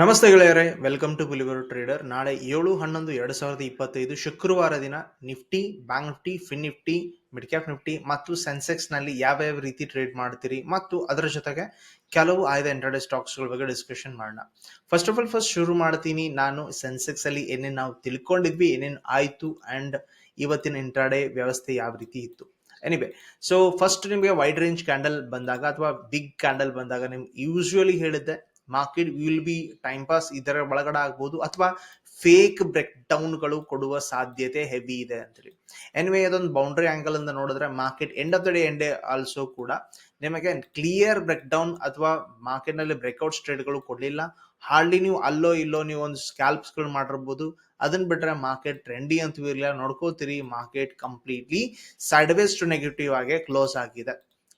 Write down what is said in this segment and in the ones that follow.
ನಮಸ್ತೆ ಗೆಳೆಯರೆ welcome to ಬುಲಿವರ್ trader ನಾಳೆ ಏಳು ಹನ್ನೊಂದು ಎರಡು ಸಾವಿರದ ಇಪ್ಪತ್ತೈದು ಶುಕ್ರವಾರ ದಿನ Nifty bank Nifty fin Nifty mid cap Nifty ಮತ್ತು ಸೆನ್ಸೆಕ್ಸ್ನಲ್ಲಿ ಯಾವ ರೀತಿ ಟ್ರೇಡ್ ಮಾಡ್ತೀರಿ ಮತ್ತು ಅದರ ಜೊತೆಗೆ ಕೆಲವು ಆಯ್ದ ಇಂಟರ್ಡೇ ಸ್ಟಾಕ್ಸ್ಗಳ ಬಗ್ಗೆ ಡಿಸ್ಕಷನ್ ಮಾಡೋಣ. ಫಸ್ಟ್ ಆಫ್ ಆಲ್ ಫಸ್ಟ್ ಶುರು ಮಾಡ್ತೀನಿ. ನಾನು ಸೆನ್ಸೆಕ್ಸ್ ಅಲ್ಲಿ ಏನೇನು ನಾವು ತಿಳ್ಕೊಂಡಿದ್ವಿ, ಏನೇನು ಆಯ್ತು ಅಂಡ್ ಇವತ್ತಿನ ಎಂಟ್ರಡೆ ವ್ಯವಸ್ಥೆ ಯಾವ ರೀತಿ ಇತ್ತು. ಎನಿವೆ ಸೊ ಫಸ್ಟ್ ನಿಮಗೆ ವೈಡ್ ರೇಂಜ್ ಕ್ಯಾಂಡಲ್ ಬಂದಾಗ ಅಥವಾ ಬಿಗ್ ಕ್ಯಾಂಡಲ್ ಬಂದಾಗ ನಿಮ್ಗೆ ಯೂಶುವಲಿ ಹೇಳಿದ್ದೆ. Market will be time pass ಇದರ ಒಳಗಡೆ ಆಗ್ಬೋದು ಅಥವಾ ಫೇಕ್ ಬ್ರೇಕ್ ಡೌನ್ಗಳು ಕೊಡುವ ಸಾಧ್ಯತೆ ಹೆವಿ ಇದೆ ಅಂತೇಳಿ. ಎನ್ವೇ ಅದೊಂದು ಬೌಂಡ್ರಿ ಆಂಗಲ್ ಅಂತ ನೋಡಿದ್ರೆ market end of the day end also ಕೂಡ ನಿಮಗೆ ಕ್ಲಿಯರ್ ಬ್ರೇಕ್ ಡೌನ್ ಅಥವಾ ಮಾರ್ಕೆಟ್ನಲ್ಲಿ ಬ್ರೇಕ್ಔಟ್ ಸ್ಟ್ರೇಟ್ಗಳು ಕೊಡಲಿಲ್ಲ. ಹಾರ್ಡ್ಲಿ ನೀವು ಅಲ್ಲೋ ಇಲ್ಲೋ ನೀವು ಒಂದು ಸ್ಕ್ಯಾಲ್ಪ್ಸ್ಗಳು ಮಾಡಿರ್ಬೋದು. ಅದನ್ನ ಬಿಟ್ರೆ ಮಾರ್ಕೆಟ್ ಟ್ರೆಂಡಿ ಅಂತೂ ಇರಲಿಲ್ಲ ನೋಡ್ಕೋತೀರಿ market completely sideways to negative ಆಗಿ ಕ್ಲೋಸ್ ಆಗಿದೆ.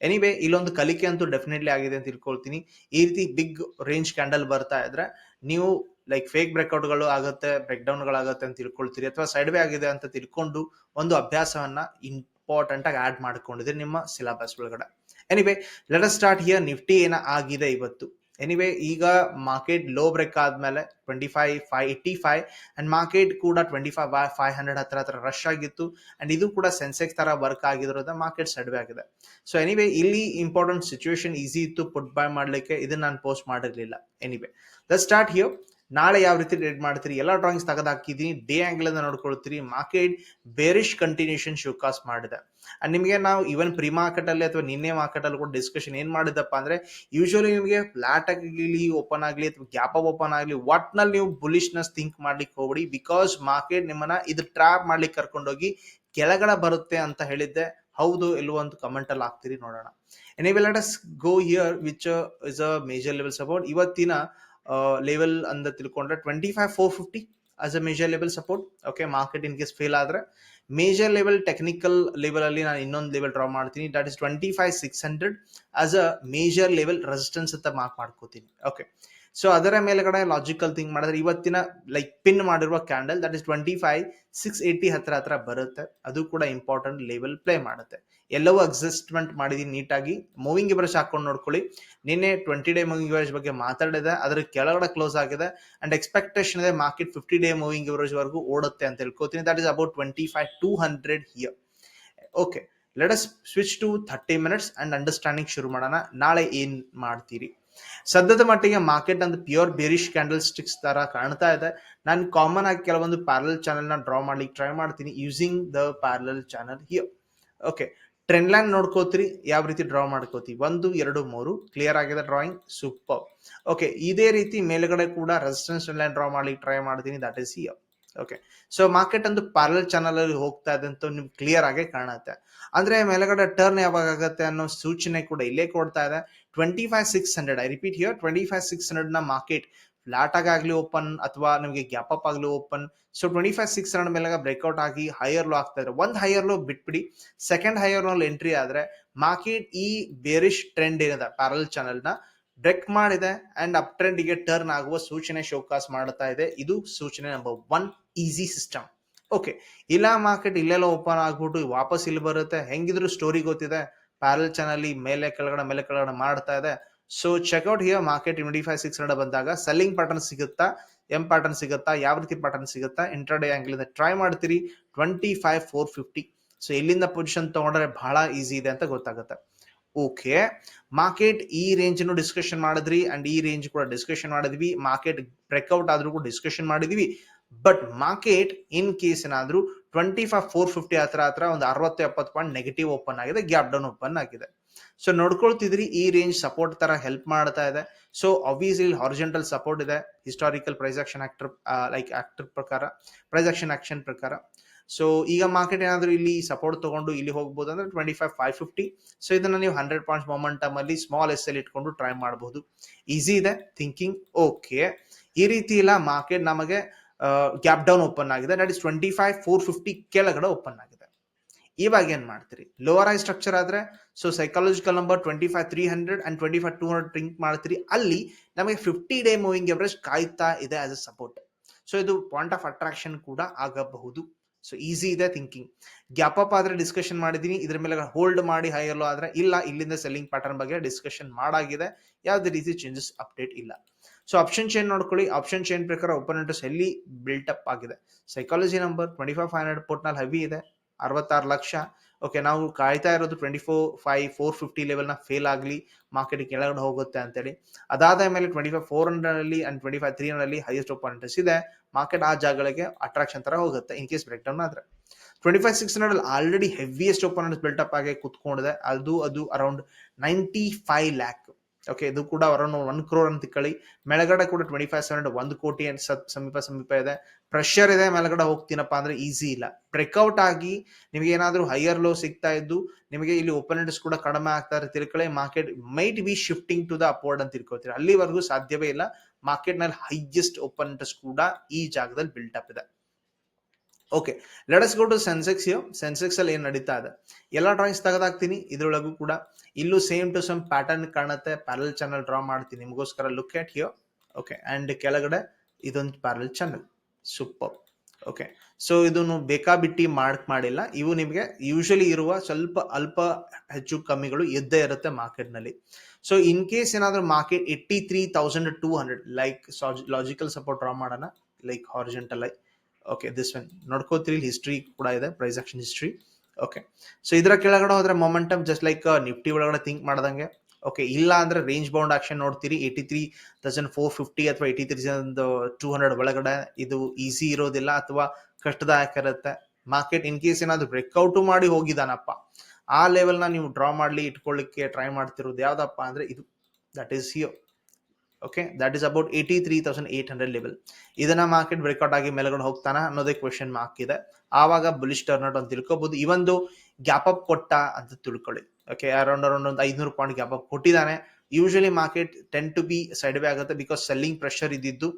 ಎನಿವೆ ಇಲ್ಲೊಂದು ಕಲಿಕೆ ಅಂತೂ ಡೆಫಿನೆಟ್ಲಿ ಆಗಿದೆ ಅಂತ ತಿಳ್ಕೊಳ್ತೀನಿ. ಈ ರೀತಿ ಬಿಗ್ ರೇಂಜ್ ಕ್ಯಾಂಡಲ್ ಬರ್ತಾ ಇದ್ರೆ ನೀವು ಲೈಕ್ ಫೇಕ್ ಬ್ರೇಕ್ಔಟ್ಗಳು ಆಗುತ್ತೆ ಬ್ರೇಕ್ ಡೌನ್ಗಳಾಗುತ್ತೆ ಅಂತ ತಿಳ್ಕೊಳ್ತೀರಿ ಅಥವಾ ಸೈಡ್ ವೇ ಆಗಿದೆ ಅಂತ ತಿಳ್ಕೊಂಡು ಒಂದು ಅಭ್ಯಾಸವನ್ನ ಇಂಪಾರ್ಟೆಂಟ್ ಆಗಿ ಆಡ್ ಮಾಡ್ಕೊಂಡಿದ್ರೆ ನಿಮ್ಮ ಸಿಲೆಬಸ್ ಒಳಗಡೆ. Anyway let start here Nifty ಏನ ಆಗಿದೆ ಇವತ್ತು. ಎನಿವೆ ಈಗ ಮಾರ್ಕೆಟ್ ಲೋ ಬ್ರೇಕ್ ಆದ್ಮೇಲೆ twenty five five eighty five and market ಕೂಡ ಟ್ವೆಂಟಿ ಫೈವ್ ಫೈವ್ ಹಂಡ್ರೆಡ್ ಹತ್ರ ಹತ್ರ ರಶ್ ಆಗಿತ್ತು ಅಂಡ್ ಇದು ಕೂಡ ಸೆನ್ಸೆಕ್ಸ್ ತರ ವರ್ಕ್ ಆಗಿರೋದ ಮಾರ್ಕೆಟ್ ಸಡ್ವೆ ಆಗಿದೆ. ಸೊ ಎನಿವೆ ಇಲ್ಲಿ ಇಂಪಾರ್ಟೆಂಟ್ ಸಿಚುವೇಶನ್ ಈಸಿ ಇತ್ತು ಪುಟ್ ಬೈ ಮಾಡ್ಲಿಕ್ಕೆ, ಇದನ್ನ ನಾನು ಪೋಸ್ಟ್ ಮಾಡಿರಲಿಲ್ಲ. ಎನಿವೆ ಲೆಟ್ ಸ್ಟಾರ್ಟ್ ಹಿಯರ್ ನಾಳೆ ಯಾವ ರೀತಿ ಟ್ರೇಡ್ ಮಾಡ್ತೀರಿ? ಎಲ್ಲ ಡ್ರಾಯಿಂಗ್ಸ್ ತೆಗೆದಾಕಿದ್ದೀನಿ ಡೇ ಆಂಗಲ್ ಅಂತ ನೋಡ್ಕೊಳ್ತೀರಿ ಮಾರ್ಕೆಟ್ ಬೇರಿಶ್ ಕಂಟಿನ್ಯೂಷನ್ ಶೋಕಾಸ್ ಮಾಡಿದೆ. ಅಂಡ್ ನಿಮಗೆ ನಾವು ಈವನ್ ಪ್ರಿ ಮಾರ್ಕೆಟ್ ಅಲ್ಲಿ ಅಥವಾ ನಿನ್ನೆ ಮಾರ್ಕೆಟ್ ಅಲ್ಲಿ ಕೂಡ ಡಿಸ್ಕಷನ್ ಏನ್ ಮಾಡಿದಪ್ಪ ಅಂದ್ರೆ ಯೂಶುವಲಿ ನಿಮಗೆ ಫ್ಲಾಟ್ ಆಗಲಿ ಓಪನ್ ಆಗಲಿ ಅಥವಾ ಗ್ಯಾಪ್ ಅಪ್ ಓಪನ್ ಆಗಲಿ, ಒಟ್ನಲ್ಲಿ ನೀವು ಬುಲಿಶ್ನೆಸ್ ಥಿಂಕ್ ಮಾಡ್ಲಿಕ್ಕೆ ಹೋಗ್ಬಿಡಿ. ಬಿಕಾಸ್ ಮಾರ್ಕೆಟ್ ನಿಮ್ಮನ್ನ ಇದು ಟ್ರ್ಯಾಪ್ ಮಾಡ್ಲಿಕ್ಕೆ ಕರ್ಕೊಂಡೋಗಿ ಕೆಳಗಡೆ ಬರುತ್ತೆ ಅಂತ ಹೇಳಿದ್ದೆ. ಹೌದು, ಇಲ್ವೋ ಅಂತ ಕಮೆಂಟ್ ಅಲ್ಲಿ ಹಾಕ್ತಿರಿ ನೋಡೋಣ. Anyway let us go here which is a major levels support ಇವತ್ತಿನ ಲೆವೆಲ್ ಅಂತ ತಿಳ್ಕೊಂಡ್ರೆ twenty five four fifty as a major level support okay market in case fail ಆದ್ರೆ ಮೇಜರ್ ಲೆವೆಲ್ ಟೆಕ್ನಿಕಲ್ ಲೆವೆಲ್ ಅಲ್ಲಿ ನಾನು ಇನ್ನೊಂದು ಲೆವೆಲ್ ಡ್ರಾ ಮಾಡ್ತೀನಿ. That is twenty five six hundred as a major level resistance ಅಂತ mark ಮಾಡ್ಕೋತೀನಿ. Okay so ಅದರ ಮೇಲ್ಗಡೆ logical think ಮಾಡಿದ್ರೆ ಇವತ್ತಿನ ಲೈಕ್ ಪಿನ್ ಮಾಡಿರುವ candle that is twenty five six eighty ಹತ್ರ ಹತ್ರ ಬರುತ್ತೆ. ಅದು ಕೂಡ ಇಂಪಾರ್ಟೆಂಟ್ ಲೆವೆಲ್ ಪ್ಲೇ ಮಾಡುತ್ತೆ. ಎಲ್ಲವೂ ಅಡ್ಜಸ್ಟ್ಮೆಂಟ್ ಮಾಡಿದೀನಿ ನೀಟಾಗಿ. ಮೂವಿಂಗ್ ಇವರೇಜ್ ಹಾಕೊಂಡು ನೋಡ್ಕೊಳ್ಳಿ. ನಿನ್ನೆ ಟ್ವೆಂಟಿ ಡೇ ಮೂವಿಂಗ್ ಇವರೇಜ್ ಬಗ್ಗೆ ಮಾತಾಡಿದೆ. ಅದ್ರ ಕೆಳಗಡೆ ಕ್ಲೋಸ್ ಆಗಿದೆ. ಅಂಡ್ ಎಕ್ಸ್ಪೆಕ್ಟೇಷನ್ ಇದೆ market fifty day moving average ವರೆಗೂ ಓಡುತ್ತೆ ಅಂತ ಹೇಳ್ಕೊತೀನಿ. That is about twenty five two hundred here okay let us switch to thirty minutes and understanding ಶುರು ಮಾಡೋಣ. ನಾಳೆ ಏನ್ ಮಾಡ್ತೀರಿ? ಸದ್ಯದ ಮಟ್ಟಿಗೆ ಮಾರ್ಕೆಟ್ ಒಂದು ಪ್ಯೂರ್ ಬೇರಿಶ್ ಕ್ಯಾಂಡಲ್ ಸ್ಟಿಕ್ಸ್ ತರ ಕಾಣ್ತಾ ಇದೆ. ನಾನು ಕಾಮನ್ ಆಗಿ ಕೆಲವೊಂದು ಪ್ಯಾರಲ್ ಚಾನಲ್ನ ಡ್ರಾ ಮಾಡ್ಲಿಕ್ಕೆ ಟ್ರೈ ಮಾಡ್ತೀನಿ using the parallel channel here okay trend line ನೋಡ್ಕೋತೀರಿ, ಯಾವ ರೀತಿ ಡ್ರಾ ಮಾಡ್ಕೋತೀವಿ ಒಂದು, ಎರಡು, ಮೂರು ಕ್ಲಿಯರ್ ಆಗಿದೆ ಡ್ರಾಯಿಂಗ್ ಸೂಪರ್ ಓಕೆ ಇದೇ ರೀತಿ ಮೇಲ್ಗಡೆ ಕೂಡ ರೆಸಿಸ್ಟೆನ್ಸ್ ಲೈನ್ ಡ್ರಾ ಮಾಡ್ಲಿಕ್ಕೆ ಟ್ರೈ ಮಾಡ್ತೀನಿ that is here okay so market ಒಂದು ಪ್ಯಾರಲ್ ಚಾನಲ್ ಅಲ್ಲಿ ಹೋಗ್ತಾ ಇದೆ ಅಂತ ನಿಮ್ಗೆ ಕ್ಲಿಯರ್ ಆಗಿ ಕಾಣುತ್ತೆ. ಅಂದ್ರೆ ಮೇಲ್ಗಡೆ ಟರ್ನ್ ಯಾವಾಗ ಆಗುತ್ತೆ ಅನ್ನೋ ಸೂಚನೆ ಕೂಡ ಇಲ್ಲೇ ಕೊಡ್ತಾ ಇದೆ. Twenty five six hundred I repeat here twenty five six ಹಂಡ್ರೆಡ್ನ market flat ಆಗಲಿ ಓಪನ್ ಅಥವಾ ನಿಮಗೆ ಗ್ಯಾಪ್ ಅಪ್ ಆಗಲಿ open so twenty five six hundred ಮೇಲೆ ಬ್ರೇಕ್ಔಟ್ ಆಗಿ ಹೈಯರ್ ಲೋ ಆಗ್ತಾ ಇದ್ರೆ ಒಂದು ಹೈಯರ್ ಲೋ ಬಿಟ್ಬಿಡಿ. ಸೆಕೆಂಡ್ ಹೈಯರ್ ಲೋ ಎಂಟ್ರಿ ಆದ್ರೆ ಮಾರ್ಕೆಟ್ ಈ ಬೇರಿಶ್ ಟ್ರೆಂಡ್ ಏನಿದೆ ಪ್ಯಾರಲ್ ಚಾನಲ್ನ ಬ್ರೇಕ್ ಮಾಡಿದೆ ಅಂಡ್ ಅಪ್ ಟ್ರೆಂಡಿಗೆ ಟರ್ನ್ ಆಗುವ ಸೂಚನೆ ಶೋಕಾಸ್ ಮಾಡ್ತಾ ಇದೆ. ಇದು ಸೂಚನೆ number one easy system okay ಇಲ್ಲ ಮಾರ್ಕೆಟ್ ಇಲ್ಲೆಲ್ಲ ಓಪನ್ ಆಗ್ಬಿಟ್ಟು ವಾಪಸ್ ಇಲ್ಲಿ ಬರುತ್ತೆ. ಹೆಂಗಿದ್ರು ಸ್ಟೋರಿ ಗೊತ್ತಿದೆ. ಪ್ಯಾರಲ್ ಚಾನಲ್ ಮೇಲೆ ಕೆಳಗಡೆ ಮೇಲೆ ಕೆಳಗಡೆ ಮಾಡ್ತಾ ಇದೆ. So checkout here market twenty five six hundred ಬಂದಾಗ ಸೆಲ್ಲಿಂಗ್ ಪ್ಯಾಟರ್ನ್ ಸಿಗುತ್ತಾ? ಎಂ ಪ್ಯಾಟರ್ನ್ ಸಿಗುತ್ತಾ? ಯಾವ ರೀತಿ ಪ್ಯಾಟರ್ನ್ ಸಿಗುತ್ತಾ? ಇಂಟ್ರಾಡೇ ಆಂಗಲ್ ಇಂದ ಟ್ರೈ ಮಾಡ್ತೀರಿ. Twenty five four fifty so ಇಲ್ಲಿಂದ ಪೊಸಿಷನ್ ತಗೊಂಡ್ರೆ ಬಹಳ ಈಸಿ ಇದೆ ಅಂತ ಗೊತ್ತಾಗುತ್ತೆ. ಓಕೆ ಮಾರ್ಕೆಟ್ ಈ ರೇಂಜ್ ಡಿಸ್ಕಷನ್ ಮಾಡಿದ್ರಿ ಅಂಡ್ ಈ ರೇಂಜ್ ಕೂಡ ಡಿಸ್ಕಷನ್ ಮಾಡಿದ್ವಿ. ಮಾರ್ಕೆಟ್ ಬ್ರೇಕ್ಔಟ್ ಆದ್ರೂ ಕೂಡ ಡಿಸ್ಕಷನ್ ಮಾಡಿದ್ವಿ. ಬಟ್ ಮಾರ್ಕೆಟ್ ಇನ್ ಕೇಸ್ ಏನಾದ್ರೂ ಟ್ವೆಂಟಿ ಫೈವ್ ಫೋರ್ ಫಿಫ್ಟಿ ಹತ್ರ ಹತ್ರ ಒಂದು ಅರವತ್ತು, ಎಪ್ಪತ್ತು ಪಾಯಿಂಟ್ ನೆಗೆಟಿವ್ ಓಪನ್ ಆಗಿದೆ ಗ್ಯಾಪ್ ಡೌನ್ ಓಪನ್ ಆಗಿದೆ. ಸೊ ನೋಡ್ಕೊಳ್ತಿದ್ರಿ, ಈ ರೇಂಜ್ ಸಪೋರ್ಟ್ ತರ ಹೆಲ್ಪ್ ಮಾಡ್ತಾ ಇದೆ. ಸೊ ಅಬ್ವಿಯಸ್ಲಿ ಹಾರಿಜೆಂಟಲ್ ಸಪೋರ್ಟ್ ಇದೆ. Historical price action actor like actor ಪ್ರಕಾರ ಪ್ರೈಸ್ ಆಕ್ಷನ್ ಆಕ್ಷನ್ ಪ್ರಕಾರ. ಸೊ ಈಗ ಮಾರ್ಕೆಟ್ ಏನಾದರೂ ಇಲ್ಲಿ ಸಪೋರ್ಟ್ ತಗೊಂಡು ಇಲ್ಲಿ ಹೋಗ್ಬೋದು ಅಂದ್ರೆ twenty five five fifty so ಇದನ್ನ ನೀವು ಹಂಡ್ರೆಡ್ ಪಾಯಿಂಟ್ಸ್ ಮೊಮೆಂಟಮ್ ಅಲ್ಲಿ ಸ್ಮಾಲ್ ಎಸ್ ಎಲ್ ಇಟ್ಕೊಂಡು ಟ್ರೈ ಮಾಡಬಹುದು ಈಸಿ ಇದೆ ಥಿಂಕಿಂಗ್ ಓಕೆ ಈ ರೀತಿ ಇಲ್ಲ ಮಾರ್ಕೆಟ್ ನಮಗೆ ಗ್ಯಾಪ್ ಡೌನ್ ಓಪನ್ ಆಗಿದೆ. That is twenty five four fifty ಕೆಳಗಡೆ ಓಪನ್ ಆಗಿದೆ. ಇವಾಗ ಏನ್ ಮಾಡ್ತೀರಿ? ಲೋವರ್ ಐ ಸ್ಟ್ರಕ್ಚರ್ ಆದ್ರೆ so psychological number twenty five three hundred and twenty five two hundred drink ಮಾಡ್ತೀರಿ. ಅಲ್ಲಿ ನಮಗೆ ಫಿಫ್ಟಿ ಡೇ ಮೂವಿಂಗ್ ಎವರೇಜ್ ಕಾಯ್ತಾ ಇದೆ ಆಸ್ ಅ ಸಪೋರ್ಟ್ ಸೊ ಇದು ಪಾಯಿಂಟ್ ಆಫ್ ಅಟ್ರಾಕ್ಷನ್ ಕೂಡ ಆಗಬಹುದು. ಸೊ ಈಸಿ ಇದೆ ಥಿಂಕಿಂಗ್ ಗ್ಯಾಪ್ ಅಪ್ ಆದ್ರೆ ಡಿಸ್ಕಷನ್ ಮಾಡಿದ್ದೀನಿ ಇದ್ರ ಮೇಲೆ ಹೋಲ್ಡ್ ಮಾಡಿ ಹೈ ಎಲ್ಲೋ ಆದರೆ ಇಲ್ಲ, ಇಲ್ಲಿಂದ ಸೆಲ್ಲಿಂಗ್ ಪ್ಯಾಟರ್ನ್ ಬಗ್ಗೆ ಡಿಸ್ಕಷನ್ ಮಾಡಾಗಿದೆ. ಯಾವುದೇ ರೀತಿ ಚೇಂಜಸ್ ಅಪ್ಡೇಟ್ ಇಲ್ಲ. ಸೊ ಆಪ್ಷನ್ ಚೇನ್ ನೋಡ್ಕೊಳ್ಳಿ. ಆಪ್ಷನ್ ಚೇನ್ ಪ್ರಕಾರ ಓಪನ್ ಇಂಟ್ರೆಸ್ಟ್ ಎಲ್ಲಿ ಬಿಲ್ಟ್ ಅಪ್ ಆಗಿದೆ. Psychology number twenty five five hundred ಪೋರ್ಟ್ನಲ್ಲಿ ಹೆವಿ ಇದೆ. ಅರವತ್ತಾರು ಲಕ್ಷ. ಓಕೆ ನಾವು ಕಾಯ್ತಾ ಇರೋದು twenty four five four fifty ಲೆವೆಲ್ನ fail ಆಗಲಿ ಮಾರ್ಕೆಟ್ ಕೆಳಗಡೆ ಹೋಗುತ್ತೆ ಅಂತೇಳಿ. ಅದಾದ ಮೇಲೆ ಟ್ವೆಂಟಿ ಫೈವ್ ಫೋರ್ ಹಂಡ್ರೆಡ್ ಅಲ್ಲಿ and twenty five three hundred ಅಲ್ಲಿ ಹೈಯೆಸ್ಟ್ ಓಪನ್ ಇಂಟ್ರೆಸ್ಟ್ ಇದೆ. ಮಾರ್ಕೆಟ್ ಆ ಜಾಗಗಳಿಗೆ ಅಟ್ರಾಕ್ಷನ್ ತರ ಹೋಗುತ್ತೆ ಇನ್ ಕೇಸ್ ಬ್ರೇಕ್ ಡೌನ್ ಆದ್ರೆ. Twenty five six hundred already heaviest open built up ಆಗಿ ಕುತ್ಕೊಂಡಿದೆ. ಅದು ಅದು around ninety five lakh okay ಇದು ಕೂಡ ಅರೌಂಡ್ ಒನ್ ಕ್ರೋರ್ ಅಂತ ತಿಳ್ಕೊಳ್ಳಿ ಮೇಳಗಡೆ ಕೂಡ ಟ್ವೆಂಟಿ ಫೈವ್ ಸೆವೆನ್ ಒಂದು ಕೋಟಿ ಸಮೀಪ ಸಮೀಪ ಇದೆ. ಪ್ರೆಷರ್ ಇದೆ, ಮೇಲ್ಗಡೆ ಹೋಗ್ತೀನಪ್ಪ ಅಂದ್ರೆ ಈಸಿ ಇಲ್ಲ. ಬ್ರೇಕ್ಔಟ್ ಆಗಿ ನಿಮಗೆ ಏನಾದರೂ ಹೈಯರ್ ಲೋ ಸಿಗ್ತಾ ಇದ್ದು ನಿಮಗೆ ಇಲ್ಲಿ ಓಪನೆಂಟ್ಸ್ ಕೂಡ ಕಡಿಮೆ ಆಗ್ತಾ ಇರೋ ತಿಳ್ಕೊಳ್ಳಿ market might be shifting to the upward ಅಂತ ತಿಳ್ಕೊತೀರಿ ಅಲ್ಲಿವರೆಗೂ ಸಾಧ್ಯವೇ ಇಲ್ಲ. ಮಾರ್ಕೆಟ್ನಲ್ಲಿ ಹೈಯೆಸ್ಟ್ ಓಪನೆಂಟ್ಸ್ ಕೂಡ ಈ ಜಾಗದಲ್ಲಿ ಬಿಲ್ಟ್ ಅಪ್ ಇದೆ. Okay let's go to Sensex yo Sensex ಅಲ್ಲಿ ಏನ್ ನಡೀತಾ ಇದೆ? ಎಲ್ಲ ಡ್ರಾಯಿಂಗ್ಸ್ ತೆಗೆದಾಕ್ತೀನಿ, ಇದ್ರೊಳಗೂ ಕೂಡ. ಇಲ್ಲೂ ಸೇಮ್ ಟು ಸಮ್ ಪ್ಯಾಟರ್ನ್ ಕಾಣುತ್ತೆ ಪ್ಯಾರಲ್ ಚಾನಲ್ ಡ್ರಾ ಮಾಡ್ತೀನಿ. ನಿಮಗೋಸ್ಕರ look at you okay and ಕೆಳಗಡೆ ಇದೊಂದು parallel channel super okay so ಇದನ್ನು ಬೇಕಾಬಿಟ್ಟಿ ಮಾರ್ಕ್ ಮಾಡಿಲ್ಲ. ಇವು ನಿಮಗೆ ಯೂಶಲಿ ಇರುವ ಸ್ವಲ್ಪ ಅಲ್ಪ ಹೆಚ್ಚು ಕಮ್ಮಿಗಳು ಎದ್ದೇ ಇರುತ್ತೆ ಮಾರ್ಕೆಟ್ನಲ್ಲಿ. ಸೊ ಇನ್ ಕೇಸ್ ಏನಾದ್ರೂ market eighty three thousand two hundred like logical support draw ಮಾಡೋಣ. Like horizontal I okay this one ನೋಡ್ಕೋತೀರಿ history ಕೂಡ ಇದೆ price action history okay so ಇದರ ಕೆಳಗಡೆ ಹೋದ್ರೆ ಮೊಮೆಂಟಮ್ ಜಸ್ಟ್ ಲೈಕ್ ನಿಫ್ಟಿ ಒಳಗಡೆ ಥಿಂಕ್ ಮಾಡ್ದಂಗೆ. ಓಕೆ ಇಲ್ಲ ಅಂದ್ರೆ ರೇಂಜ್ ಬೌಂಡ್ ಆಕ್ಷನ್ ನೋಡ್ತೀರಿ. Eighty three thousand four fifty ಅಥವಾ ಏಯ್ಟಿ ತ್ರೀ ಟೂ ಹಂಡ್ರೆಡ್ ಒಳಗಡೆ ಇದು ಈಸಿ ಇರೋದಿಲ್ಲ ಅಥವಾ ಕಷ್ಟದಾಯಕ ಇರುತ್ತೆ. ಮಾರ್ಕೆಟ್ ಇನ್ ಕೇಸ್ ಏನಾದ್ರೂ ಬ್ರೇಕ್ಔಟ್ ಮಾಡಿ ಹೋಗಿದಾನಪ್ಪ. ಆ ಲೆವೆಲ್ನ ನೀವು ಡ್ರಾ ಮಾಡಲಿ, ಇಟ್ಕೊಳ್ಳಿಕ್ಕೆ ಟ್ರೈ ಮಾಡ್ತಿರೋದು ಯಾವ್ದಪ್ಪ ಅಂದ್ರೆ ಇದು. That is here okay that is about eighty three thousand eight hundred level ಇದನ್ನ ಮಾರ್ಕೆಟ್ ಬ್ರೇಕ್ಔಟ್ ಆಗಿ ಮೇಲ್ಗಡೆ ಹೋಗ್ತಾನ ಅನ್ನೋದೇ ಕ್ವೆಶನ್ ಮಾರ್ಕ್ ಇದೆ. ಆವಾಗ ಬುಲಿಶ್ ಟರ್ನಟ್ ಅಂತ ತಿಳ್ಕೊಬಹುದು ಇವೊಂದು ಗ್ಯಾಪ್ ಅಪ್ ಕೊಟ್ಟ ಅಂತ ತಿಳ್ಕೊಳ್ಳಿ. ಓಕೆ ಅರೌಂಡ್ ಅರೌಂಡ್ ಒಂದು ಐದ್ನೂರು ಪಾಯಿಂಟ್ ಗ್ಯಾಪ್ ಅಪ್ ಕೊಟ್ಟಿದ್ದಾನೆ usually market tend to be sideways ಆಗುತ್ತೆ ಬಿಕಾಸ್ ಸೆಲ್ಲಿಂಗ್ ಪ್ರೆಷರ್ ಇದ್ದಿದ್ದು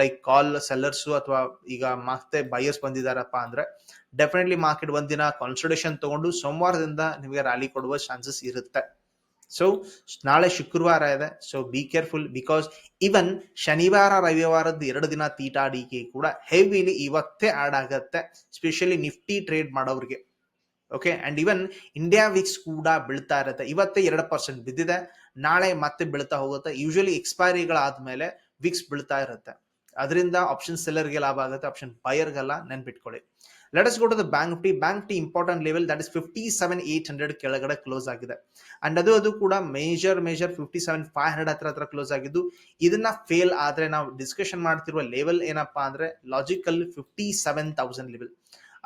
ಲೈಕ್ ಕಾಲ್ ಸೆಲ್ಲರ್ಸ್ ಅಥವಾ ಈಗ ಮತ್ತೆ ಬೈಯರ್ಸ್ ಬಂದಿದಾರಪ್ಪ ಅಂದ್ರೆ ಡೆಫಿನೆಟ್ಲಿ ಮಾರ್ಕೆಟ್ ಒಂದಿನ ಕಾನ್ಸಲ್ಟೇಷನ್ ತಗೊಂಡು ಸೋಮವಾರದಿಂದ ನಿಮಗೆ ರ್ಯಾಲಿ ಕೊಡುವ ಚಾನ್ಸಸ್ ಇರುತ್ತೆ. ಸೊ ನಾಳೆ ಶುಕ್ರವಾರ ಇದೆ. So be careful because even ಶನಿವಾರ ರವಿವಾರದ ಎರಡು ದಿನ ತೀಟಾಡಿಕೆ ಕೂಡ ಹೆವಿಲಿ ಇವತ್ತೇ ಆಡ್ ಆಗತ್ತೆ ಸ್ಪೆಷಲಿ ನಿಫ್ಟಿ ಟ್ರೇಡ್ ಮಾಡೋರಿಗೆ. Okay and even India VIX ಕೂಡ ಬೀಳ್ತಾ ಇರುತ್ತೆ. ಇವತ್ತೇ ಎರಡು ಪರ್ಸೆಂಟ್ ಬಿದ್ದಿದೆ. ನಾಳೆ ಮತ್ತೆ ಬೀಳ್ತಾ ಹೋಗುತ್ತೆ. ಯೂಶಲಿ ಎಕ್ಸ್ಪೈರಿಗಳಾದ್ಮೇಲೆ ವಿಕ್ಸ್ ಬೀಳ್ತಾ ಇರುತ್ತೆ. ಅದರಿಂದ ಆಪ್ಷನ್ ಸೆಲ್ಲರ್ಗೆ ಲಾಭ ಆಗುತ್ತೆ ಆಪ್ಷನ್ ಬಯರ್ಗೆಲ್ಲ ನೆನ್ಪಿಟ್ಕೊಳ್ಳಿ. Let's go to the bank Nifty bank Nifty important level that is fifty seven eight hundred ಕೆಳಗಡೆ ಕ್ಲೋಸ್ ಆಗಿದೆ. ಅಂಡ್ ಅದು ಅದು ಕೂಡ major major fifty seven five hundred ಹತ್ರ ಹತ್ರ ಕ್ಲೋಸ್ ಆಗಿದ್ದು, ಇದನ್ನ ಫೇಲ್ ಆದ್ರೆ ನಾವು ಡಿಸ್ಕಷನ್ ಮಾಡ್ತಿರುವ ಲೆವೆಲ್ ಏನಪ್ಪಾ ಅಂದ್ರೆ logical fifty seven thousand level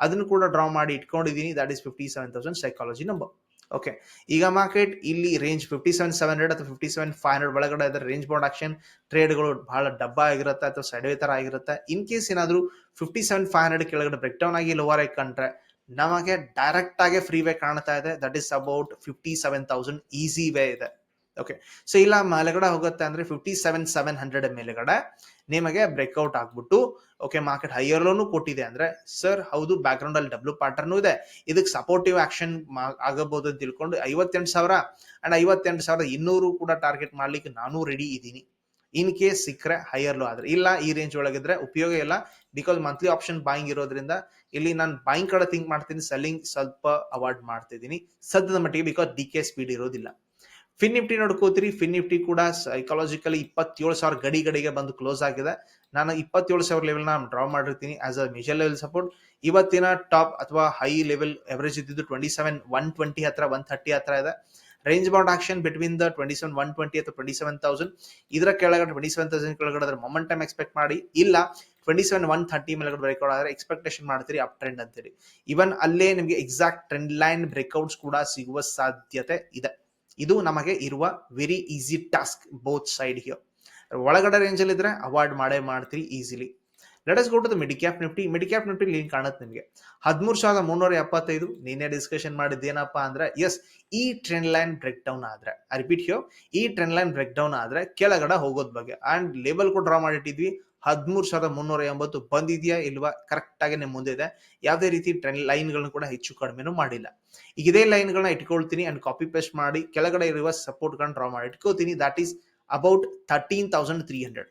ಅದನ್ನು ಕೂಡ ಡ್ರಾ ಮಾಡಿ ಇಟ್ಕೊಂಡಿದ್ದೀನಿ. That is fifty seven thousand psychology number okay ಈಗ ಮಾರ್ಕೆಟ್ ಇಲ್ಲಿ range fifty seven seven hundred ಅಥವಾ ಫಿಫ್ಟಿ ಸೆವೆನ್ ಫೈವ್ ಹಂಡ್ರೆಡ್ ಒಳಗಡೆ ಅದರ ರೇಂಜ್ ಬೌಂಡ್ ಆಕ್ಷನ್ ಟ್ರೇಡ್ಗಳು ಬಹಳ ಡಬ್ಬ ಆಗಿರುತ್ತೆ ಅಥವಾ ಸಡವೆ ತರ ಆಗಿರುತ್ತೆ. ಇನ್ ಕೇಸ್ ಏನಾದರೂ ಫಿಫ್ಟಿ ಸೆವೆನ್ ಫೈವ್ ಹಂಡ್ರೆಡ್ ಕೆಳಗಡೆ ಬ್ರೇಕ್ ಡೌನ್ ಆಗಿ ಲೋವರ್ ಆಗಿ ಕಂಡ್ರೆ ನಮಗೆ ಡೈರೆಕ್ಟ್ ಆಗಿ ಫ್ರೀ ವೇ ಕಾಣ್ತಾ ಇದೆ. That is about fifty seven thousand easy way ಇದೆ. ಓಕೆ ಸೊ ಇಲ್ಲ, ಮೇಲೆಗಡೆ ಹೋಗುತ್ತೆ ಅಂದ್ರೆ ಫಿಫ್ಟಿ ಸೆವೆನ್ ಸೆವೆನ್ ಹಂಡ್ರೆಡ್ ಮೇಲೆಗಡೆ ನಿಮಗೆ ಬ್ರೇಕ್ಔಟ್ ಆಗ್ಬಿಟ್ಟು ಓಕೆ ಮಾರ್ಕೆಟ್ ಹೈಯರ್ ಲೋನು ಕೊಟ್ಟಿದೆ ಅಂದ್ರೆ ಸರ್ ಹೌದು ಬ್ಯಾಕ್ ಗ್ರೌಂಡ್ ಅಲ್ಲಿ ಡಬ್ಲ್ಯೂ ಪ್ಯಾಟರ್ನು ಇದೆ. ಇದಕ್ಕೆ ಸಪೋರ್ಟಿವ್ ಆಕ್ಷನ್ ಆಗಬಹುದು ಅಂತ ತಿಳ್ಕೊಂಡು ಐವತ್ತೆಂಟು ಸಾವಿರ ಅಂಡ್ ಐವತ್ತೆಂಟು ಸಾವಿರದ ಇನ್ನೂರು ಕೂಡ ಟಾರ್ಗೆಟ್ ಮಾಡ್ಲಿಕ್ಕೆ ನಾನು ರೆಡಿ ಇದ್ದೀನಿ. ಇನ್ ಕೇಸ್ ಸಿಕ್ಕರೆ ಹೈಯರ್ ಲೋ ಆದ್ರೆ, ಇಲ್ಲ, ಈ ರೇಂಜ್ ಒಳಗಿದ್ರೆ ಉಪಯೋಗ ಇಲ್ಲ. ಬಿಕಾಸ್ ಮಂತ್ಲಿ ಆಪ್ಷನ್ ಬಾಯಿಂಗ್ ಇರೋದ್ರಿಂದ ಇಲ್ಲಿ ನಾನು ಬಾಯಿಂಗ್ ಕಡೆ ಥಿಂಕ್ ಮಾಡ್ತೀನಿ ಸೆಲ್ಲಿಂಗ್ ಸ್ವಲ್ಪ ಅವಾಯ್ಡ್ ಮಾಡ್ತಿದ್ದೀನಿ. ಸದ್ಯದ ಮಟ್ಟಿಗೆ ಬಿಕಾಸ್ ಡಿ ಕೆ ಸ್ಪೀಡ್ ಇರೋದಿಲ್ಲ. ಫಿನ್ ನಿಫ್ಟಿ ನೋಡ್ಕೋತೀರಿ. ಫಿನ್ ನಿಫ್ಟಿ ಕೂಡ ಸೈಕಾಲಜಿಕಲಿ ಇಪ್ಪತ್ತೇಳು ಸಾವಿರ ಗಡಿ ಗಡಿಗೆ ಬಂದು ಕ್ಲೋಸ್ ಆಗಿದೆ. ನಾನು ಇಪ್ಪತ್ತೇಳು ಸಾವಿರ ಲೆವೆಲ್ ನಾನು ಡ್ರಾ ಮಾಡಿರ್ತೀನಿ as a major level support ಇವತ್ತಿನ ಟಾಪ್ ಅಥವಾ ಹೈ ಲೆವೆಲ್ ಎವರೇಜ್ ಇದ್ದಿದ್ದು ಟ್ವೆಂಟಿ ಸೆವೆನ್ ಒನ್ ಟ್ವೆಂಟಿ ಹತ್ರ ಒನ್ ಥರ್ಟಿ ಹತ್ರ ಇದೆ. Range bound action between the twenty seven one twenty ಅಥವಾ ಟ್ವೆಂಟಿ ಸೆವೆನ್ ತೌಸಂಡ್ ಇದರ ಕೆಳಗಡೆ ಟ್ವೆಂಟಿ ಸೆವೆನ್ ತೌಸಂಡ್ ಕೆಳಗಡೆ ಅದ್ರ ಮೊಮೆಂಟಮ್ ಎಕ್ಸ್ಪೆಕ್ಟ್ ಮಾಡಿ. ಇಲ್ಲ ಟ್ವೆಂಟಿ ಸೆವೆನ್ ಒನ್ ಥರ್ಟಿ ಮೇಲೆಗಡೆ ಬ್ರೇಕ್ಔಟ್ ಆದರೆ ಎಕ್ಸ್ಪೆಕ್ಟೇಷನ್ ಮಾಡ್ತೀರಿ ಅಪ್ ಟ್ರೆಂಡ್ ಅಂತೇಳಿ ಇವನ್ ಅಲ್ಲೇ ನಿಮಗೆ ಎಕ್ಸಾಕ್ಟ್ ಟ್ರೆಂಡ್ ಲೈನ್ ಬ್ರೇಕ್ಔಟ್ಸ್ ಕೂಡ ಸಿಗುವ ಸಾಧ್ಯತೆ ಇದೆ. ಇದು ನಮಗೆ ಇರುವ very easy task both side here ಒಳಗಡೆ ರೇಂಜ್ ಅಲ್ಲಿ ಇದ್ರೆ ಅವಾಯ್ಡ್ ಮಾಡೇ ಮಾಡ್ತೀರಿ easily let's go to the midcap Nifty midcap Nifty link ಕಾಣುತ್ತೆ ನಿಮಗೆ. ಹದಿಮೂರು ಸಾವಿರದ ಮುನ್ನೂರ ಎಪ್ಪತ್ತೈದು, ನಿನ್ನೆ ಡಿಸ್ಕಷನ್ ಮಾಡಿದ್ದೇನಪ್ಪ ಅಂದ್ರೆ ಎಸ್ ಈ ಟ್ರೆಂಡ್ ಲೈನ್ ಬ್ರೇಕ್ ಡೌನ್ ಆದ್ರೆ ಐ ರಿಪೀಟ್ ಹಿಯೋ ಈ ಟ್ರೆಂಡ್ ಲೈನ್ ಬ್ರೇಕ್ ಡೌನ್ ಆದ್ರೆ ಕೆಳಗಡೆ ಹೋಗೋದ್ ಬಗ್ಗೆ. ಅಂಡ್ ಲೇಬಲ್ ಕೂಡ ಡ್ರಾ ಮಾಡಿಟ್ಟಿದ್ವಿ ಹದಿಮೂರು ಸಾವಿರದ ಮುನ್ನೂರ ಎಂಬತ್ತು ಬಂದಿದೆಯಾ ಇಲ್ವಾ? ಕರೆಕ್ಟ್ ಆಗಿ ನಿಮ್ಮ ಮುಂದೆ ಇದೆ ಯಾವುದೇ ರೀತಿ ಟ್ರೆಂಡ್ ಲೈನ್ಗಳನ್ನು ಕೂಡ ಹೆಚ್ಚು ಕಡಿಮೆನೂ ಮಾಡಿಲ್ಲ. ಈಗ ಇದೇ ಲೈನ್ಗಳನ್ನ ಇಟ್ಕೊಳ್ತೀನಿ ಅಂಡ್ ಕಾಪಿ ಪೇಸ್ಟ್ ಮಾಡಿ, ಕೆಳಗಡೆ ಇರುವ ಸಪೋರ್ಟ್ಗಳನ್ನ ಡ್ರಾ ಮಾಡಿ ಇಟ್ಕೋತೀನಿ that is about thirteen thousand three hundred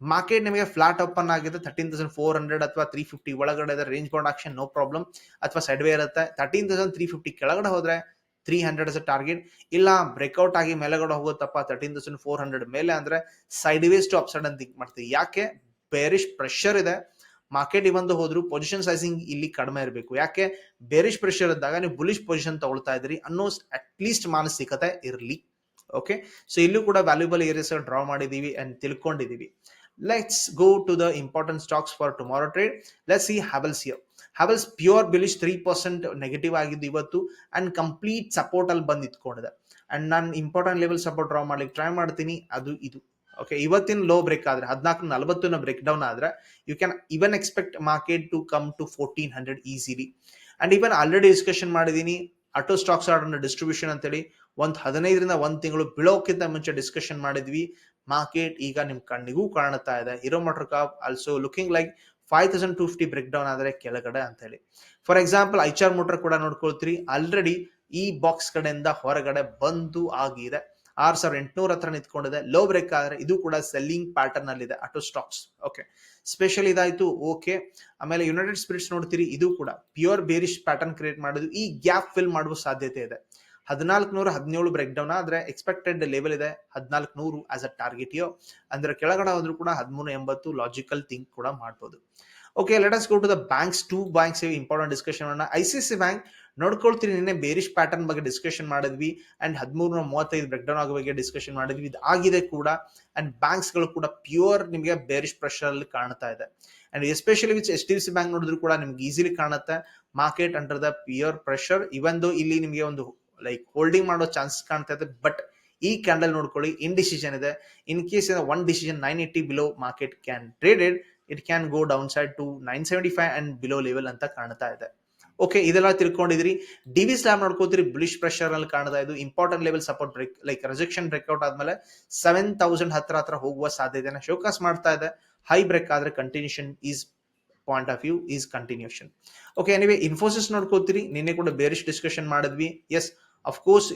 market ನಿಮಗೆ ಫ್ಲಾಟ್ ಓಪನ್ ಆಗಿದೆ. ತರ್ಟೀನ್ ತೌಸಂಡ್ ಫೋರ್ ಹಂಡ್ರೆಡ್ ಅಥವಾ ತ್ರೀ ಫಿಫ್ಟಿ ಒಳಗಡೆ range bound action no problem ಅಥವಾ ಸೈಡ್ ವೇ ಇರುತ್ತೆ. ತರ್ಟೀನ್ ತೌಸಂಡ್ ತ್ರೀ ಫಿಫ್ಟಿ ಕೆಳಗಡೆ ಹೋದ್ರೆ ತ್ರೀ ಹಂಡ್ರೆಡ್ ಅಸ್ ಟಾರ್ಗೆಟ್ ಇಲ್ಲ breakout ಆಗಿ ಮೇಲೆಗಡೆ ಹೋಗುತ್ತಪ್ಪ. ತರ್ಟೀನ್ ತೌಸಂಡ್ ಫೋರ್ ಹಂಡ್ರೆಡ್ ಮೇಲೆ ಅಂದ್ರೆ ಸೈಡ್ ವೇಸ್ ಟು ಅಪ್ಸೈಡ್ ಅಂತ ಥಿಂಕ್ ಮಾಡ್ತೀವಿ. ಯಾಕೆ? ಬೇರಿಶ್ ಪ್ರೆಷರ್ ಇದೆ. ಮಾರ್ಕೆಟ್ ಇವಂದು ಹೋದ್ರು ಪೊಸಿಷನ್ ಸೈಸಿಂಗ್ ಇಲ್ಲಿ ಕಡಿಮೆ ಇರಬೇಕು. ಯಾಕೆ? ಬೇರಿಶ್ ಪ್ರೆಷರ್ ಇದ್ದಾಗ ನೀವು ಬುಲಿಶ್ ಪೊಸಿಷನ್ ತಗೊಳ್ತಾ ಇದ್ರಿ ಅನ್ನೋ ಅಟ್ ಲೀಸ್ಟ್ ಮಾನಸಿಕತೆ ಇರಲಿ. ಓಕೆ ಸೊ ಇಲ್ಲೂ ಕೂಡ ವ್ಯಾಲ್ಯೂಬಲ್ ಏರಿಯಾಸ್ ಡ್ರಾ ಮಾಡಿದೀವಿ and ತಿಳ್ಕೊಂಡಿದೀವಿ let's go to the important stocks for tomorrow trade let see Havells year Havells pure bullish three percent negative ಆಗಿದ್ದು ಇವತ್ತು ಅಂಡ್ ಕಂಪ್ಲೀಟ್ ಸಪೋರ್ಟ್ ಅಲ್ಲಿ ಬಂದು ಇಟ್ಕೊಂಡಿದೆ ಅಂಡ್ ನಾನು ಇಂಪಾರ್ಟೆಂಟ್ ಲೆವೆಲ್ ಸಪೋರ್ಟ್ ಡ್ರಾ ಮಾಡ್ಲಿಕ್ಕೆ try ಮಾಡ್ತೀನಿ. ಅದು ಇದು. ಓಕೆ ಇವತ್ತಿನ ಲೋ ಬ್ರೇಕ್ ಆದ್ರೆ, ಹದಿನಾಲ್ಕು ನಲವತ್ತನ ಬ್ರೇಕ್ ಡೌನ್ ಆದ್ರೆ you can even expect market to come to fourteen hundred easily and even already discussion ಮಾಡಿದೀನಿ ಆಟೋ ಸ್ಟಾಕ್ಸ್ ಆರ್ಡರ್ ಡಿಸ್ಟ್ರಿಬ್ಯೂಷನ್ ಅಂತೇಳಿ, ಒಂದ್ ಹದಿನೈದರಿಂದ ಒಂದ್ ತಿಂಗಳು ಬೀಳೋಕ್ಕಿಂತ ಮುಂಚೆ ಡಿಸ್ಕಷನ್ ಮಾಡಿದ್ವಿ. ಮಾರ್ಕೆಟ್ ಈಗ ನಿಮ್ ಕಣ್ಣಿಗೂ ಕಾಣುತ್ತಾ ಇದೆ. Hero MotoCorp also looking like five thousand two fifty break down ಆದ್ರೆ ಕೆಳಗಡೆ ಅಂತ ಹೇಳಿ ಫಾರ್ ಎಕ್ಸಾಂಪಲ್ ಐಚಾರ್ ಮೋಟರ್ ಕೂಡ ನೋಡ್ಕೊಳ್ತೀರಿ ಆಲ್ರೆಡಿ ಈ ಬಾಕ್ಸ್ ಕಡೆಯಿಂದ ಹೊರಗಡೆ ಬಂದು ಆಗಿದೆ. ಆರ್ ಸಾವಿರದ ಎಂಟುನೂರ ಹತ್ರ ನಿಂತ್ಕೊಂಡಿದೆ. ಲೋ ಬ್ರೇಕ್ ಆದ್ರೆ ಇದು ಕೂಡ ಸೆಲ್ಲಿಂಗ್ ಪ್ಯಾಟರ್ನ್ ಅಲ್ಲಿ ಇದೆ ಆಟೋ ಸ್ಟಾಕ್ಸ್ ಓಕೆ ಸ್ಪೆಷಲ್ ಇದಾಯ್ತು ಓಕೆ ಆಮೇಲೆ ಯುನೈಟೆಡ್ ಸ್ಪಿರಿಟ್ಸ್ ನೋಡ್ತೀರಿ, ಇದು ಕೂಡ ಪ್ಯೂರ್ ಬೇರಿಶ್ ಪ್ಯಾಟರ್ನ್ ಕ್ರಿಯೇಟ್ ಮಾಡೋದು. ಈ ಗ್ಯಾಪ್ ಫಿಲ್ ಮಾಡುವ ಸಾಧ್ಯತೆ ಇದೆ. ಹದಿನಾಲ್ಕು ನೂರ ಹದಿನೇಳು ಬ್ರೇಕ್ ಡೌನ್ ಆದ್ರೆ ಎಕ್ಸ್ಪೆಕ್ಟೆಡ್ ಲೆವೆಲ್ ಇದೆ ಹದಿನಾಲ್ಕು ನೂರು ಆಸ್ ಅ ಟಾರ್ಗೆಟ್ ಯೋ ಅಂದ್ರೆ ಕೆಳಗಡೆ ಹೋದ್ರು ಕೂಡ ಹದಿಮೂರು ಎಂಬತ್ತು ಲಾಜಿಕಲ್ ಥಿಂಕ್ ಕೂಡ ಮಾಡ್ಬೋದು. Okay let us go to the banks two banks important discussion I C bank ನೋಡ್ಕೊಳ್ತೀನಿ, ನಿನ್ನೆ ಬೇರಿಶ್ ಪ್ಯಾಟರ್ನ್ ಬಗ್ಗೆ ಡಿಸ್ಕಷನ್ ಮಾಡಿದ್ವಿ ಅಂಡ್ ಹದಿಮೂರು ಮೂವತ್ತೈದು ಬ್ರೇಕ್ ಡೌನ್ ಆಗೋ ಬಗ್ಗೆ ಡಿಸ್ಕಷನ್ ಮಾಡಿದ್ವಿ. ಇದು ಆಗಿದೆ ಕೂಡ ಅಂಡ್ ಬ್ಯಾಂಕ್ಸ್ಗಳು ಕೂಡ ಪ್ಯೂರ್ ನಿಮಗೆ ಬೇರಿಶ್ ಪ್ರೆಷರ್ ಅಲ್ಲಿ ಕಾಣ್ತಾ ಇದೆ. And especially which H D C bank ನೋಡಿದ್ರು ಕೂಡ ನಿಮ್ಗೆ ಈಸಿಲಿ ಕಾಣುತ್ತೆ. Market under the pure pressure even ಇಲ್ಲಿ ನಿಮಗೆ ಒಂದು ಲೈಕ್ ಹೋಲ್ಡಿಂಗ್ ಮಾಡೋ ಚಾನ್ಸಸ್ ಕಾಣ್ತಾ ಇದೆ ಬಟ್ ಈ ಕ್ಯಾಂಡಲ್ ನೋಡ್ಕೊಳ್ಳಿ ಇನ್ ಡಿಸಿಷನ್ ಇದೆ. In case one decision nine eighty below market can traded it can go down side to nine seventy five and below level ಅಂತ ಕಾಣ್ತಾ ಇದೆ. ಓಕೆ ಇದೆಲ್ಲ ತಿಳ್ಕೊಂಡಿದ್ರಿ ಡಿವಿ ಸ್ಲಾಬ್ ನೋಡ್ಕೋತೀರಿ ಬ್ಲಿಶ್ ಪ್ರೆಷರ್ ಅಲ್ಲಿ ಕಾಣ್ತಾ ಇದು important level support break like rejection breakout ಆದ್ಮೇಲೆ ಸೆವೆನ್ ತೌಸಂಡ್ ಹತ್ರ ಹತ್ರ ಹೋಗುವ ಸಾಧ್ಯತೆನ ಶೋಕಾಸ್ ಮಾಡ್ತಾ ಇದೆ. ಹೈ ಬ್ರೇಕ್ ಆದ್ರೆ continuation is point of view is continuation okay anyway Infosys ನೋಡ್ಕೋತೀರಿ. ನಿನ್ನೆ ಕೂಡ ಬೇರಿಶ್ ಡಿಸ್ಕಷನ್ ಮಾಡಿದ್ವಿ. Yes of course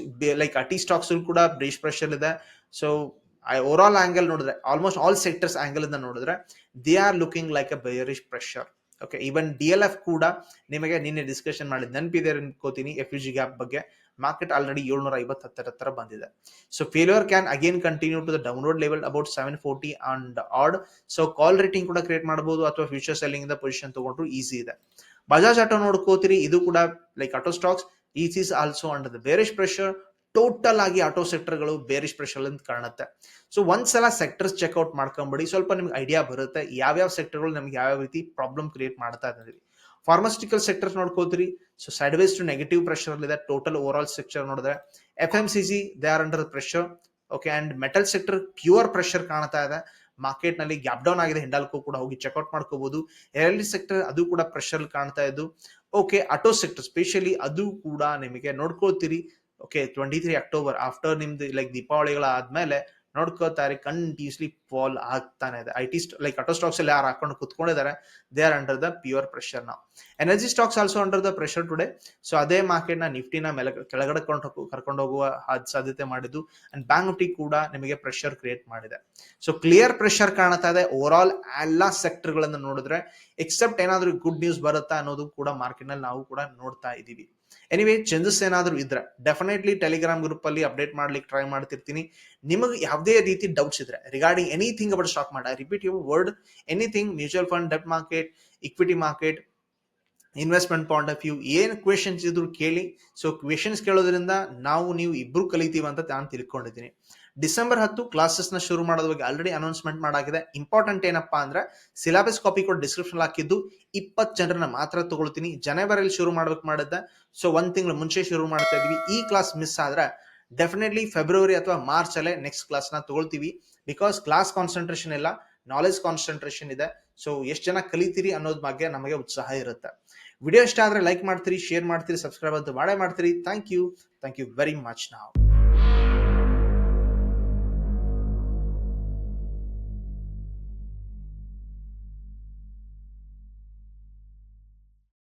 like IT stocks ಕೂಡ ಬ್ರೇಷ್ ಪ್ರೆಷರ್ ಇದೆ. ಸೊ ಓವರ್ ಆಲ್ ಆಂಗಲ್ ನೋಡಿದ್ರೆ ಆಲ್ಮೋಸ್ಟ್ ಆಲ್ ಸೆಕ್ಟರ್ಸ್ ಆಂಗಲ್ ಇಂದ ನೋಡಿದ್ರೆ they are looking like a bearish pressure okay even D L F ಕೂಡ ನಿಮಗೆ ನಿನ್ನೆ ಡಿಸ್ಕಷನ್ ಮಾಡಿದ್ ನೆನಪಿದೆ ಅನ್ಕೋತೀನಿ ಎಫ್ ಜಿ ಗ್ಯಾಪ್ ಬಗ್ಗೆ. ಮಾರ್ಕೆಟ್ ಆಲ್ರೆಡಿ ಏಳ್ನೂರ ಐವತ್ತರ ಹತ್ರ ಬಂದಿದೆ. So failure can again continue to the download level about seven forty and add so call rating ಕೂಡ ಕ್ರಿಯೇಟ್ ಮಾಡಬಹುದು ಅಥವಾ ಫ್ಯೂಚರ್ ಸೆಲ್ಲಿಂಗ್ ಇಂದ ಪೊಸಿಷನ್ ತಗೊಂಡ್ರು ಈಸಿ ಇದೆ. ಬಜಾಜ್ ಆಟೋ ನೋಡ್ಕೋತೀರಿ, ಇದು ಕೂಡ like auto stocks is also under the bearish pressure total ಆಗಿ ಆಟೋ ಸೆಕ್ಟರ್ಗಳು ಬೇರಿಶ್ ಪ್ರೆಷರ್ ಅಂತ ಕಾಣುತ್ತೆ. ಸೊ ಒಂದ್ಸಲ ಸೆಕ್ಟರ್ಸ್ ಚೆಕ್ಔಟ್ ಮಾಡ್ಕೊಂಬಿಡಿ. ಸ್ವಲ್ಪ ನಿಮ್ಗೆ ಐಡಿಯಾ ಬರುತ್ತೆ. ಯಾವ್ಯಾವ ಸೆಕ್ಟರ್ಗಳು ನಮ್ಗೆ ಯಾವ್ಯಾವ ರೀತಿ ಪ್ರಾಬ್ಲಮ್ ಕ್ರಿಯೇಟ್ ಮಾಡ್ತಾ ಇದ್ದೀವಿ pharmaceutical sectors ನೋಡ್ಕೋತೀರಿ. So sideways to negative pressure ಇದೆ ಟೋಟಲ್ ಓವರ್ ಆಲ್ ಸೆಕ್ಟರ್ ನೋಡಿದ್ರೆ F M C C they are under pressure okay and metal sector pure pressure ಕಾಣ್ತಾ ಇದೆ. ಮಾರ್ಕೆಟ್ನಲ್ಲಿ ಗ್ಯಾಪ್ ಡೌನ್ ಆಗಿದೆ. ಹಿಂಡಾಲ್ಕೋ ಕೂಡ ಹೋಗಿ ಚೆಕ್ಔಟ್ ಮಾಡ್ಕೋಬಹುದು ಎರಡನೇ ಸೆಕ್ಟರ್ ಅದು ಕೂಡ ಪ್ರೆಷರ್ ಕಾಣ್ತಾ ಇದ್ದು. ಓಕೆ ಆಟೋ ಸೆಕ್ಟರ್ ಸ್ಪೆಷಲಿ ಅದು ಕೂಡ ನಿಮಗೆ ನೋಡ್ಕೊಳ್ತೀರಿ okay twenty three October after ನಿಮ್ದು ಲೈಕ್ ದೀಪಾವಳಿಗಳ ಆದ್ಮೇಲೆ ನೋಡ್ಕೋತಾರೆ ಕಂಟಿನ್ಯೂಸ್ಲಿ ಫಾಲ್ ಆಗ್ತಾನೆ ಇದೆ. I T like auto stocks ಅಲ್ಲಿ ಯಾರು ಹಾಕೊಂಡು ಕುತ್ಕೊಂಡಿದ್ದಾರೆ they are under the pure pressure ನಾವು energy stocks also under the pressure today so ಅದೇ ಮಾರ್ಕೆಟ್ನ ನಿಫ್ಟಿನ ಮೇಲೆ ಕೆಳಗಡೆ ಕರ್ಕೊಂಡು ಹೋಗುವ ಸಾಧ್ಯತೆ ಮಾಡಿದ್ದು ಅಂಡ್ ಬ್ಯಾಂಕ್ ನಿಫ್ಟಿ ಕೂಡ ನಿಮಗೆ ಪ್ರೆಷರ್ ಕ್ರಿಯೇಟ್ ಮಾಡಿದೆ. ಸೊ ಕ್ಲಿಯರ್ ಪ್ರೆಷರ್ ಕಾಣ್ತಾ ಇದೆ. ಓವರ್ ಆಲ್ ಎಲ್ಲಾ ಸೆಕ್ಟರ್ ಗಳನ್ನ ನೋಡಿದ್ರೆ ಎಕ್ಸೆಪ್ಟ್ ಏನಾದ್ರೂ ಗುಡ್ ನ್ಯೂಸ್ ಬರುತ್ತಾ ಅನ್ನೋದು ಕೂಡ ಮಾರ್ಕೆಟ್ನಲ್ಲಿ ನಾವು ಕೂಡ ನೋಡ್ತಾ ಇದೀವಿ ಎನಿವೇ ಚೇಂಜಸ್ ಏನಾದರೂ ಇದ್ರೆ ಡೆಫಿನೆಟ್ಲಿ ಟೆಲಿಗ್ರಾಮ್ ಗ್ರೂಪ್ ಅಲ್ಲಿ ಅಪ್ಡೇಟ್ ಮಾಡ್ಲಿಕ್ಕೆ ಟ್ರೈ ಮಾಡ್ತಿರ್ತೀನಿ. ನಿಮಗೆ ಯಾವುದೇ ರೀತಿ ಡೌಟ್ಸ್ ಇದ್ರೆ ರಿಗಾರ್ಡಿಂಗ್ ಎನಿಥಿಂಗ್ ಅಬೌಟ್ ಸ್ಟಾಕ್ ಮಾಡ repeat your word anything mutual fund debt market equity market investment point of view ಏನ್ ಕ್ವೆಶನ್ಸ್ ಇದ್ರು ಕೇಳಿ. ಸೊ ಕ್ವೆಶನ್ಸ್ ಕೇಳೋದ್ರಿಂದ ನಾವು ನೀವು ಇಬ್ರು ಕಲಿತೀವಿ ಅಂತ ನಾನು ತಿಳ್ಕೊಂಡಿದ್ದೀನಿ. ಡಿಸೆಂಬರ್ ಹತ್ತು ಕ್ಲಾಸಸ್ನ ಶುರು ಮಾಡೋದ್ರ ಬಗ್ಗೆ ಆಲ್ರೆಡಿ ಅನೌನ್ಸ್ಮೆಂಟ್ ಮಾಡಾಗಿದೆ. ಇಂಪಾರ್ಟೆಂಟ್ ಏನಪ್ಪಾ ಅಂದ್ರೆ ಸಿಲೆಬಸ್ ಕಾಪಿ ಕೂಡ ಡಿಸ್ಕ್ರಿಪ್ಷನ್ ಹಾಕಿದ್ದು ಇಪ್ಪತ್ತು ಜನರನ್ನ ಮಾತ್ರ ತಗೊಳ್ತೀನಿ. ಜನವರಿಯಲ್ಲಿ ಶುರು ಮಾಡ್ಬೇಕು ಮಾಡಿದ್ದೆ. ಸೊ ಒಂದ್ ತಿಂಗಳು ಮುಂಚೆ ಶುರು ಮಾಡ್ತಾ ಇದೀವಿ. ಈ ಕ್ಲಾಸ್ ಮಿಸ್ ಆದ್ರೆ ಡೆಫಿನೆಟ್ಲಿ ಫೆಬ್ರವರಿ ಅಥವಾ ಮಾರ್ಚ್ ಅಲ್ಲೇ ನೆಕ್ಸ್ಟ್ ಕ್ಲಾಸ್ನ ತಗೊಳ್ತೀವಿ. ಬಿಕಾಸ್ ಕ್ಲಾಸ್ ಕಾನ್ಸಂಟ್ರೇಷನ್ ಇಲ್ಲ ನಾಲೆಜ್ ಕಾನ್ಸಂಟ್ರೇಷನ್ ಇದೆ. ಸೊ ಎಷ್ಟು ಜನ ಕಲಿತೀರಿ ಅನ್ನೋದ್ ಬಗ್ಗೆ ನಮಗೆ ಉತ್ಸಾಹ ಇರುತ್ತೆ. ವಿಡಿಯೋ ಇಷ್ಟ ಆದ್ರೆ ಲೈಕ್ ಮಾಡ್ತೀರಿ ಶೇರ್ ಮಾಡ್ತೀರಿ ಸಬ್ಸ್ಕ್ರೈಬ್ ಅಂತ ಮಾಡೇ ಮಾಡ್ತೀರಿ. Thank you thank you very much ನಾವು